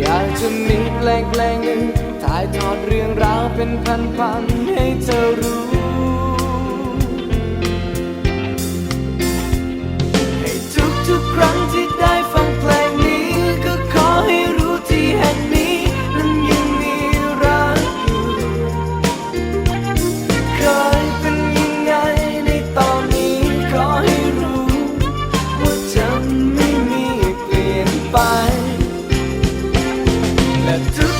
อยากจะมีแปลงเพลงหนึ่งถ่ายทอดเรื่องราวเป็นพันๆ do